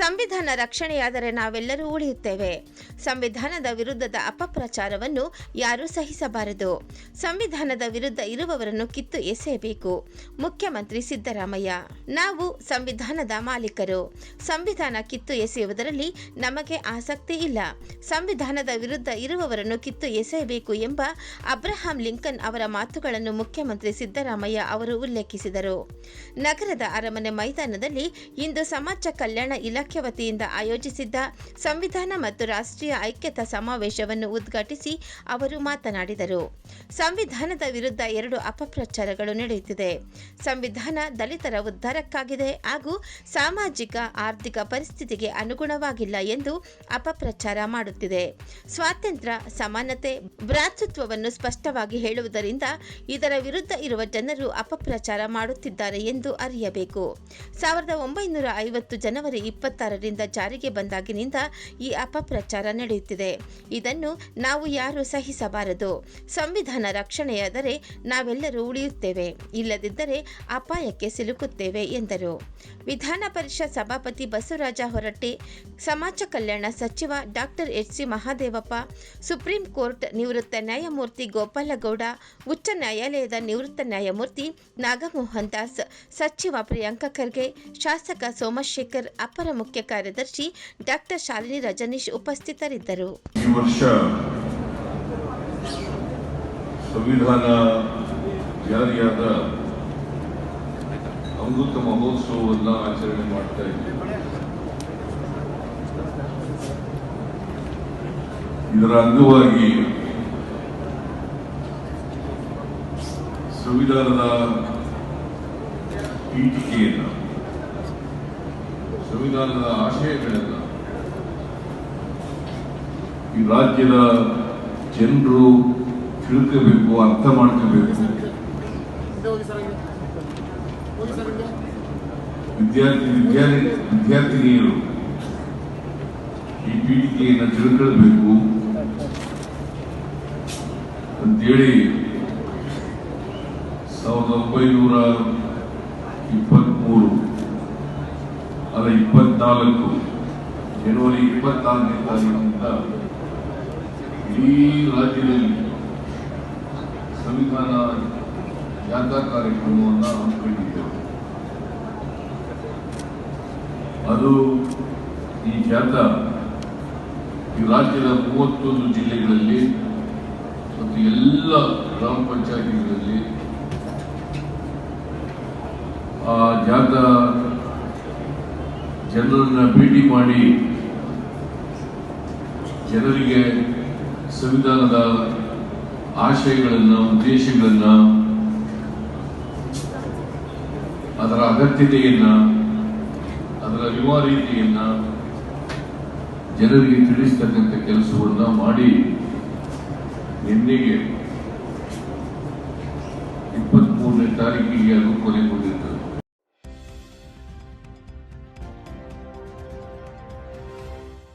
ಸಂವಿಧಾನ ರಕ್ಷಣೆಯಾದರೆ ನಾವೆಲ್ಲರೂ ಉಳಿಯುತ್ತೇವೆ. ಸಂವಿಧಾನದ ವಿರುದ್ಧದ ಅಪಪ್ರಚಾರವನ್ನು ಯಾರೂ ಸಹಿಸಬಾರದು. ಸಂವಿಧಾನದ ವಿರುದ್ಧ ಇರುವವರನ್ನು ಕಿತ್ತು ಎಸೆಯಬೇಕು ಮುಖ್ಯಮಂತ್ರಿ ಸಿದ್ದರಾಮಯ್ಯ, ನಾವು ಸಂವಿಧಾನದ ಮಾಲೀಕರು. ಸಂವಿಧಾನ ಕಿತ್ತು ಎಸೆಯುವುದರಲ್ಲಿ ನಮಗೆ ಆಸಕ್ತಿ ಇಲ್ಲ. ಸಂವಿಧಾನದ ವಿರುದ್ಧ ಇರುವವರನ್ನು ಕಿತ್ತು ಎಸೆಯಬೇಕು ಎಂಬ ಅಬ್ರಹಾಂ ಲಿಂಕನ್ ಅವರ ಮಾತುಗಳನ್ನು ಮುಖ್ಯಮಂತ್ರಿ ಸಿದ್ದರಾಮಯ್ಯ ಅವರು ಉಲ್ಲೇಖಿಸಿದರು. ನಗರದ ಅರಮನೆ ಮೈದಾನದಲ್ಲಿ ಇಂದು ಸಮಾಜ ಕಲ್ಯಾಣ ಇಲಾಖೆ ವತಿಯಿಂದ ಆಯೋಜಿಸಿದ್ದ ಸಂವಿಧಾನ ಮತ್ತು ರಾಷ್ಟ್ರೀಯ ಐಕ್ಯತಾ ಸಮಾವೇಶವನ್ನು ಉದ್ಘಾಟಿಸಿ ಅವರು ಮಾತನಾಡಿದರು. ಸಂವಿಧಾನದ ವಿರುದ್ಧ ಎರಡು ಅಪಪ್ರಚಾರಗಳು ನಡೆಯುತ್ತಿದೆ. ಸಂವಿಧಾನ ದಲಿತರ ಉದ್ಧಾರಕ್ಕಾಗಿದೆ ಹಾಗೂ ಸಾಮಾಜಿಕ, ಆರ್ಥಿಕ ಪರಿಸ್ಥಿತಿಗೆ ಅನುಗುಣವಾಗಿಲ್ಲ ಎಂದು ಅಪಪ್ರಚಾರ ಮಾಡುತ್ತಿದೆ. ಸ್ವಾತಂತ್ರ್ಯ, ಸಮಾನತೆ, ಭ್ರಾತೃತ್ವವನ್ನು ಸ್ಪಷ್ಟವಾಗಿ ಹೇಳುವುದರಿಂದ ಇದರ ವಿರುದ್ಧ ಇರುವ ಜನರು ಅಪಪ್ರಚಾರ ಮಾಡುತ್ತಿದ್ದಾರೆ ಎಂದು ಅರಿಯಬೇಕು. ಸಾವಿರದ ಒಂಬೈನೂರ ಐವತ್ತು ಜನವರಿ ಇಪ್ಪತ್ತಾರರಿಂದ ಜಾರಿಗೆ ಬಂದಾಗಿನಿಂದ ಈ ಅಪಪ್ರಚಾರ ನಡೆಯುತ್ತಿದೆ. ಇದನ್ನು ನಾವು ಯಾರು ಸಹಿಸಬಾರದು. ಸಂವಿಧಾನ ರಕ್ಷಣೆಯಾದರೆ ನಾವೆಲ್ಲರೂ ಉಳಿಯುತ್ತೇವೆ. ಇಲ್ಲದಿದ್ದರೆ ಅಪಾಯಕ್ಕೆ ಸಿಲುಕುತ್ತೇವೆ ಎಂದರು. ವಿಧಾನ ಪರಿಷತ್ ಸಭಾಪತಿ ಬಸವರಾಜ ಹೊರಟ್ಟಿ, ಸಮಾಜ ಕಲ್ಯಾಣ ಸಚಿವ doctor H C Mahadevappa, supreme court ನಿವೃತ್ತ ನ್ಯಾಯಮೂರ್ತಿ ಗೋಪಾಲಗೌಡ, ಉಚ್ಚ ನ್ಯಾಯಾಲಯದ ನಿವೃತ್ತ ನ್ಯಾಯಮೂರ್ತಿ ನಾಗಮೋಹನ್ ದಾಸ್, ಸಚಿವ ಪ್ರಿಯಾಂಕ ಖರ್ಗೆ, ಶಾಸಕ ಸೋಮಶೇಖರ್, ಅಪರ ಮುಖ್ಯ ಕಾರ್ಯದರ್ಶಿ ಡಾಕ್ಟರ್ ಶಾಲಿನಿ ರಜನೀಶ್ ಉಪಸ್ಥಿತರಿದ್ದರು. ಸಂವಿಧಾನ ಜಾರಿಯಾದ ಅಮೃತ ಮಹೋತ್ಸವವನ್ನು ಆಚರಣೆ ಮಾಡ್ತಾ ಇದ್ದೇವೆ. ಇದರ ಅಂಗವಾಗಿ ಸಂವಿಧಾನದ ಪೀಠಿಕೆಯನ್ನು ಸಂವಿಧಾನದ ಆಶಯಗಳೆಲ್ಲ ಈ ರಾಜ್ಯದ ಜನರು ತಿಳ್ಕೋಬೇಕು, ಅರ್ಥ ಮಾಡ್ಕೋಬೇಕು. ವಿದ್ಯಾರ್ಥಿ ವಿದ್ಯಾರ್ಥಿ, ವಿದ್ಯಾರ್ಥಿನಿಯರು ಈ ಪೀಠಿಕೆಯನ್ನು ತಿಳ್ಕೊಳ್ಬೇಕು ಅಂತೇಳಿ ಸಾವಿರದ ಒಂಬೈನೂರ ಇಪ್ಪತ್ತ್ಮೂರು ಅಲ್ಲ ಇಪ್ಪತ್ನಾಲ್ಕು. ಜನವರಿ ಇಪ್ಪತ್ನಾಲ್ಕನೇ ತಾರೀಕಿನಿಂದ ಇಡೀ ರಾಜ್ಯದಲ್ಲಿ ಸಂವಿಧಾನ ಜಾಥಾ ಕಾರ್ಯಕ್ರಮವನ್ನು ಹಮ್ಮಿಕೊಂಡಿದ್ದೆವು. ಅದು ಈ ಜಾಥಾ ಈ ರಾಜ್ಯದ ಮೂವತ್ತೊಂದು ಜಿಲ್ಲೆಗಳಲ್ಲಿ ಮತ್ತು ಎಲ್ಲ ಗ್ರಾಮ ಪಂಚಾಯಿತಿಗಳಲ್ಲಿ ಆ ಜಾಥಾ ಜನರನ್ನ ಭೇಟಿ ಮಾಡಿ ಜನರಿಗೆ ಸಂವಿಧಾನದ ಆಶಯಗಳನ್ನು, ಉದ್ದೇಶಗಳನ್ನು, ಅದರ ಅಗತ್ಯತೆಯನ್ನ, ಅದರ ಅನಿವಾರ್ಯತೆಯನ್ನ ಜನರಿಗೆ ತಿಳಿಸ್ತಕ್ಕಂಥ ಕೆಲಸವನ್ನ ಮಾಡಿ ನಿನ್ನೆಗೆ ಇಪ್ಪತ್ಮೂರನೇ ತಾರೀಕಿಗೆ ಅದು ಕೊನೆಗೊಂಡಿರ್ತದೆ